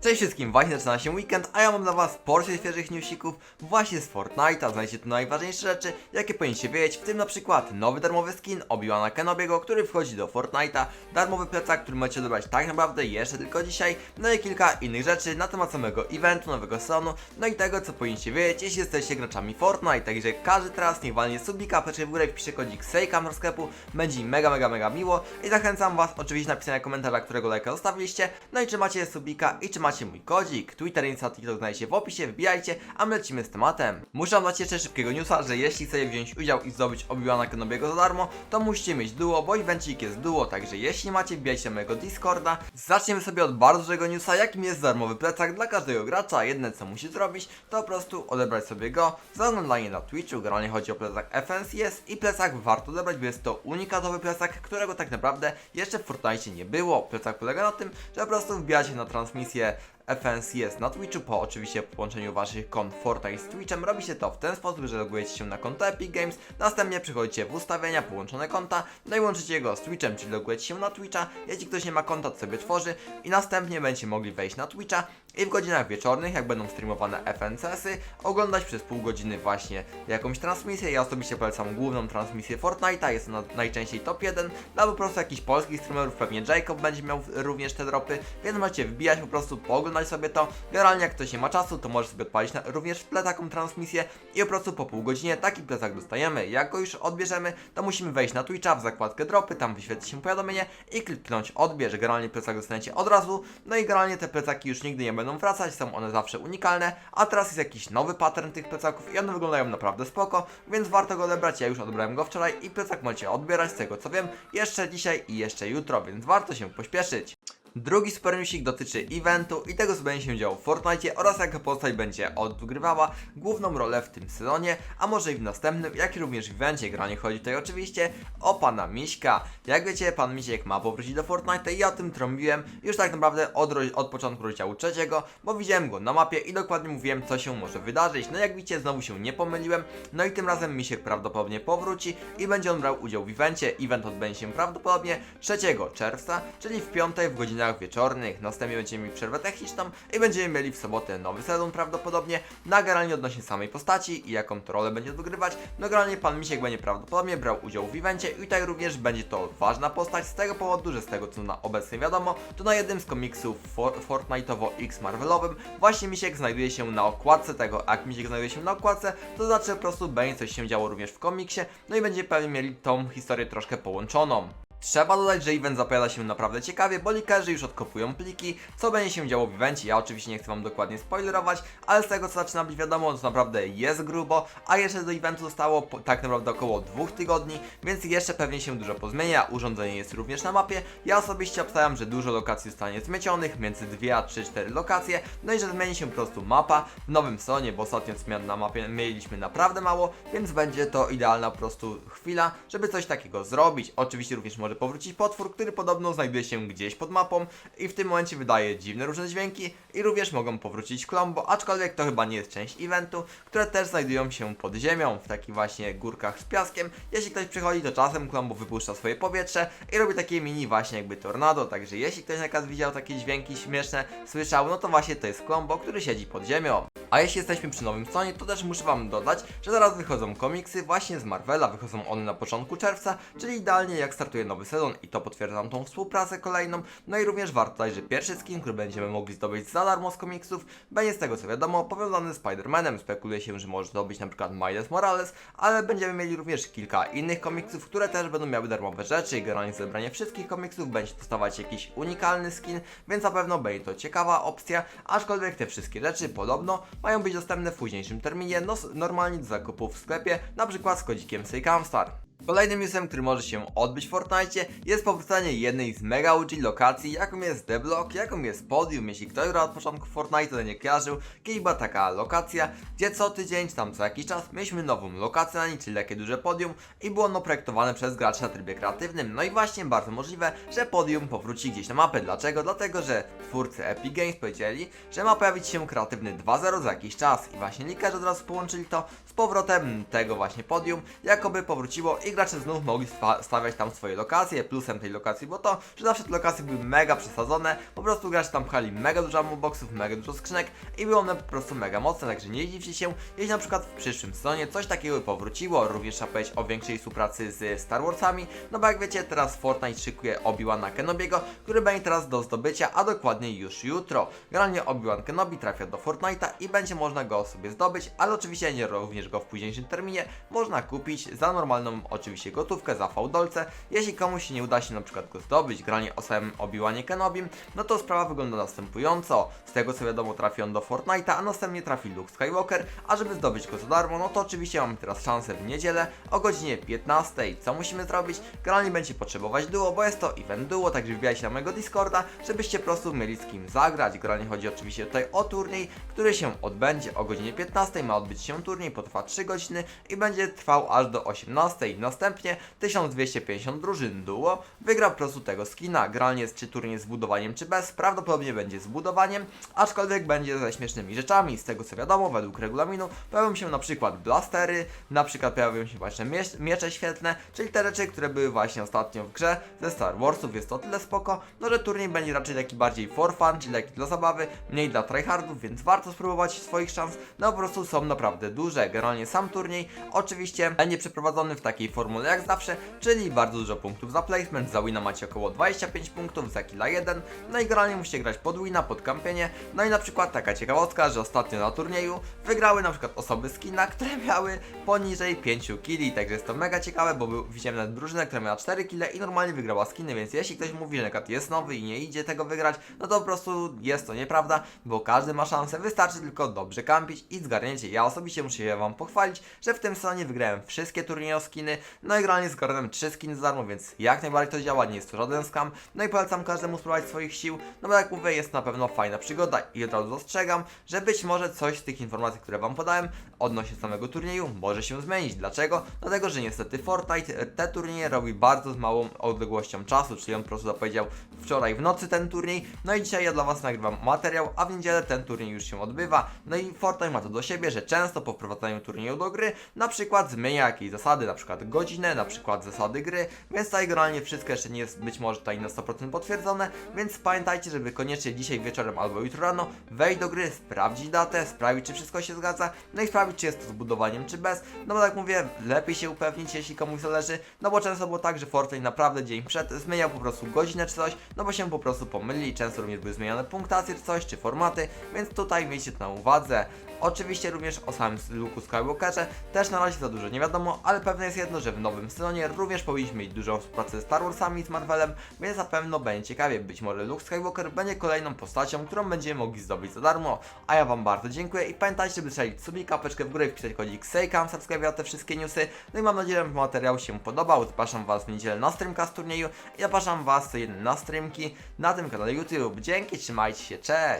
Cześć wszystkim, właśnie zaczyna się weekend, a ja mam dla was porcję świeżych newsików właśnie z Fortnite'a. Znajdziecie tu najważniejsze rzeczy, jakie powinniście wiedzieć, w tym na przykład nowy darmowy skin Obi-Wana Kenobiego, który wchodzi do Fortnite'a, darmowy plecak, który możecie odebrać tak naprawdę jeszcze tylko dzisiaj, no i kilka innych rzeczy na temat samego eventu, nowego sezonu, no i tego, co powinniście wiedzieć, jeśli jesteście graczami Fortnite. Także każdy teraz niech walnie subika, patrzcie w górę i wpisze kodzik SEJKAM do sklepu, będzie mega, mega, mega miło. I zachęcam was oczywiście napisania komentarza, którego lajka zostawiliście, no i czy macie subika i czy macie mój kodzik. Twitter, Insta, TikTok znajdziecie w opisie, wbijajcie, a my lecimy z tematem. Muszę wam dać jeszcze szybkiego newsa, że jeśli chcecie wziąć udział i zdobyć Obi-Wana Kenobiego za darmo, to musicie mieć duo, bo evencik jest duo, także jeśli macie, wbijajcie mojego Discorda. Zaczniemy sobie od bardzo dużego newsa, jakim jest darmowy plecak dla każdego gracza. Jedne co musi zrobić, to po prostu odebrać sobie go za oglądanie na Twitchu. Generalnie chodzi o plecak FNCS i plecak warto odebrać, bo jest to unikatowy plecak, którego tak naprawdę jeszcze w Fortnite nie było. Plecak polega na tym, że po prostu wbijacie na transmisję FNCS na Twitchu po oczywiście połączeniu waszych kont z Twitchem. Robi się to w ten sposób, że logujecie się na konto Epic Games, następnie przechodzicie w ustawienia, połączone konta, no i łączycie jego z Twitchem, czyli logujecie się na Twitcha. Jeśli ktoś nie ma konta, to sobie tworzy i następnie będziecie mogli wejść na Twitcha i w godzinach wieczornych, jak będą streamowane FNCS-y, oglądać przez pół godziny właśnie jakąś transmisję. Ja osobiście polecam główną transmisję Fortnite'a, jest ona najczęściej top 1, no po prostu jakiś polskich streamerów, pewnie Jacob będzie miał również te dropy, więc możecie wbijać po prostu, pooglądać sobie to. Generalnie jak ktoś nie ma czasu, to może sobie odpalić na, również w tle transmisję i po prostu po pół godzinie taki plecak dostajemy. Jak go już odbierzemy, to musimy wejść na Twitcha w zakładkę dropy, tam wyświetli się powiadomienie i kliknąć odbierz. Generalnie plecak dostaniecie od razu, no i generalnie te plecaki już nigdy nie będą wracać, są one zawsze unikalne, a teraz jest jakiś nowy pattern tych plecaków i one wyglądają naprawdę spoko, więc warto go odebrać. Ja już odebrałem go wczoraj i plecak możecie odbierać z tego co wiem jeszcze dzisiaj i jeszcze jutro, więc warto się pośpieszyć. Drugi super newsik dotyczy eventu i tego co będzie się działo w Fortnite oraz jaka postać będzie odgrywała główną rolę w tym sezonie, a może i w następnym, jak i również w evencie. Granie chodzi tutaj oczywiście o pana Miśka. Jak wiecie, pan Misiek ma powrócić do Fortnite i ja o tym trąbiłem już tak naprawdę od, od początku rozdziału trzeciego, bo widziałem go na mapie i dokładnie mówiłem co się może wydarzyć. No jak widzicie, znowu się nie pomyliłem, no i tym razem Misiek prawdopodobnie powróci i będzie on brał udział w evencie. Event odbędzie się prawdopodobnie 3 czerwca, czyli w piątek w godzinach wieczornych. Następnie będziemy mieli przerwę techniczną i będziemy mieli w sobotę nowy sezon prawdopodobnie. Na generalnie odnośnie samej postaci i jaką to rolę będzie odgrywać. Generalnie pan Misiek będzie prawdopodobnie brał udział w evencie i tutaj również będzie to ważna postać z tego powodu, że z tego co na obecnie wiadomo, to na jednym z komiksów for Fortnite'owo X Marvelowym właśnie Misiek znajduje się na okładce tego, jak Misiek znajduje się na okładce, to znaczy po prostu będzie coś się działo również w komiksie, no i będziemy pewnie mieli tą historię troszkę połączoną. Trzeba dodać, że event zapowiada się naprawdę ciekawie, bo likerzy już odkopują pliki, co będzie się działo w evencie. Ja oczywiście nie chcę wam dokładnie spoilerować, ale z tego co zaczyna być wiadomo, to naprawdę jest grubo, a jeszcze do eventu zostało tak naprawdę około dwóch tygodni, więc jeszcze pewnie się dużo pozmienia. Urządzenie jest również na mapie. Ja osobiście obstawiam, że dużo lokacji zostanie zmiecionych, między 2 a 3-4 lokacje, no i że zmieni się po prostu mapa w nowym sezonie, bo ostatnio zmian na mapie mieliśmy naprawdę mało, więc będzie to idealna po prostu chwila, żeby coś takiego zrobić. Oczywiście również może powrócić potwór, który podobno znajduje się gdzieś pod mapą i w tym momencie wydaje dziwne różne dźwięki i również mogą powrócić Klombo, aczkolwiek to chyba nie jest część eventu, które też znajdują się pod ziemią, w takich właśnie górkach z piaskiem. Jeśli ktoś przychodzi, to czasem Klombo wypuszcza swoje powietrze i robi takie mini właśnie jakby tornado, także jeśli ktoś nakaz widział takie dźwięki śmieszne, słyszał, no to właśnie to jest Klombo, który siedzi pod ziemią. A jeśli jesteśmy przy nowym stronie, to też muszę Wam dodać, że zaraz wychodzą komiksy właśnie z Marvela, wychodzą one na początku czerwca, czyli idealnie jak startuje nowy sezon i to potwierdzam tą współpracę kolejną. No i również warto dodać, że pierwszy skin, który będziemy mogli zdobyć za darmo z komiksów, będzie z tego co wiadomo powiązany z Spider-Manem. Spekuluje się, że może zdobyć przykład Miles Morales, ale będziemy mieli również kilka innych komiksów, które też będą miały darmowe rzeczy i generalnie zebranie wszystkich komiksów będzie dostawać jakiś unikalny skin, więc na pewno będzie to ciekawa opcja, aczkolwiek te wszystkie rzeczy podobno mają być dostępne w późniejszym terminie, no, normalnie do zakupu w sklepie, na przykład z kodzikiem SEJCAMSTAR. Kolejnym newsem, który może się odbyć w Fortnite jest powrócenie jednej z mega OG lokacji, jaką jest The Block, jaką jest Podium. Jeśli ktoś gra od początku Fortnite, to nie kojarzył, kiedyś była taka lokacja, gdzie co tydzień, czy tam co jakiś czas, mieliśmy nową lokację na niej, czyli takie duże podium i było ono projektowane przez graczy na trybie kreatywnym. No i właśnie bardzo możliwe, że podium powróci gdzieś na mapę. Dlaczego? Dlatego, że twórcy Epic Games powiedzieli, że ma pojawić się kreatywny 2.0 za jakiś czas i właśnie likerzy od razu połączyli to z powrotem tego właśnie podium, jakoby powróciło i gracze znów mogli sta- stawiać tam swoje lokacje. Plusem tej lokacji było to, że zawsze te lokacje były mega przesadzone, po prostu gracze tam pchali mega dużo boxów, mega dużo skrzynek i były one po prostu mega mocne, także nie dziwcie się, jeśli na przykład w przyszłym sezonie coś takiego powróciło, również trzeba powiedzieć o większej współpracy z Star Warsami, no bo jak wiecie, teraz Fortnite szykuje Obi-Wana Kenobiego, który będzie teraz do zdobycia, a dokładnie już jutro. Generalnie Obi-Wan Kenobi trafia do Fortnite'a i będzie można go sobie zdobyć, ale oczywiście nie również go w późniejszym terminie można kupić za normalną oczywiście gotówkę, za fałdolce. Jeśli komuś nie uda się na przykład go zdobyć, granie o samym Obi-Wanie Kenobim, no to sprawa wygląda następująco. Z tego co wiadomo trafi on do Fortnite'a, a następnie trafi Luke Skywalker, a żeby zdobyć go za darmo, no to oczywiście mamy teraz szansę w niedzielę o godzinie 15. Co musimy zrobić? Generalnie będzie potrzebować duo, bo jest to event duo, także wbijajcie na mojego Discorda, żebyście po prostu mieli z kim zagrać. Generalnie chodzi oczywiście tutaj o turniej, który się odbędzie o godzinie 15. Ma odbyć się turniej, potrwa 3 godziny i będzie trwał aż do 18. Następnie 1250 drużyn duo wygra po prostu tego skina. Generalnie jest czy turniej z budowaniem, czy bez. Prawdopodobnie będzie z budowaniem, aczkolwiek będzie ze śmiesznymi rzeczami. Z tego co wiadomo, według regulaminu pojawią się na przykład blastery, na przykład pojawią się właśnie mie- miecze świetlne, czyli te rzeczy, które były właśnie ostatnio w grze ze Star Warsów. Jest to tyle spoko, no że turniej będzie raczej taki bardziej for fun, czyli taki dla zabawy, mniej dla tryhardów, więc warto spróbować swoich szans. No po prostu są naprawdę duże. Generalnie sam turniej oczywiście będzie przeprowadzony w takiej formule jak zawsze, czyli bardzo dużo punktów za placement, za wina macie około 25 punktów, za killa 1, no i generalnie musicie grać pod wina, pod kampienie, no i na przykład taka ciekawostka, że ostatnio na turnieju wygrały na przykład osoby z kina, które miały poniżej 5 killi, także jest to mega ciekawe, bo był, widziałem nawet drużynę, która miała 4 kille i normalnie wygrała skiny, więc jeśli ktoś mówi, że przykład jest nowy i nie idzie tego wygrać, no to po prostu jest to nieprawda, bo każdy ma szansę, wystarczy tylko dobrze kampić i zgarniecie. Ja osobiście muszę się wam pochwalić, że w tym sezonie wygrałem wszystkie turnieje o skiny, no i generalnie zgarnąłem 3 skiny za darmo, więc jak najbardziej to działa, nie jest to żaden scam, no i polecam każdemu spróbować swoich sił, no bo jak mówię, jest na pewno fajna przygoda i od razu dostrzegam, że być może coś z tych informacji, które wam podałem odnośnie samego turnieju może się zmienić. Dlaczego? Dlatego, że niestety Fortnite e, te turnieje robi bardzo z małą odległością czasu, czyli on po prostu zapowiedział wczoraj w nocy ten turniej, no i dzisiaj ja dla was nagrywam materiał, a w niedzielę ten turniej już się odbywa. No i Fortnite ma to do siebie, że często po wprowadzaniu turnieju do gry, na przykład zmienia jakieś zasady, na przykład godzinę, na przykład zasady gry, więc tutaj generalnie wszystko jeszcze nie jest być może tutaj na 100% potwierdzone, więc pamiętajcie, żeby koniecznie dzisiaj wieczorem albo jutro rano wejść do gry, sprawdzić datę, sprawdzić czy wszystko się zgadza, no i sprawdzić czy jest to z budowaniem czy bez, no bo tak mówię, lepiej się upewnić jeśli komuś zależy, no bo często było tak, że Fortnite naprawdę dzień przed zmieniał po prostu godzinę czy coś, no bo się po prostu pomylili, często również były zmieniane punktacje czy coś, czy formaty, więc tutaj miejcie to na uwadze. Oczywiście również o samym Luke'u Skywalkerze też na razie za dużo nie wiadomo, ale pewne jest jedno, że w nowym sezonie również powinniśmy mieć dużą współpracę ze Star Warsami i z Marvelem, więc na pewno będzie ciekawie. Być może Luke Skywalker będzie kolejną postacią, którą będziemy mogli zdobyć za darmo. A ja Wam bardzo dziękuję i pamiętajcie, by strzelić sobie kapeczkę w górę wpisać kodzik SEJKAM, subskrybować te wszystkie newsy. No i mam nadzieję, że materiał się podobał. Zapraszam Was w niedzielę na streamka z turnieju i zapraszam Was co na streamki na tym kanale YouTube. Dzięki, trzymajcie się, cześć!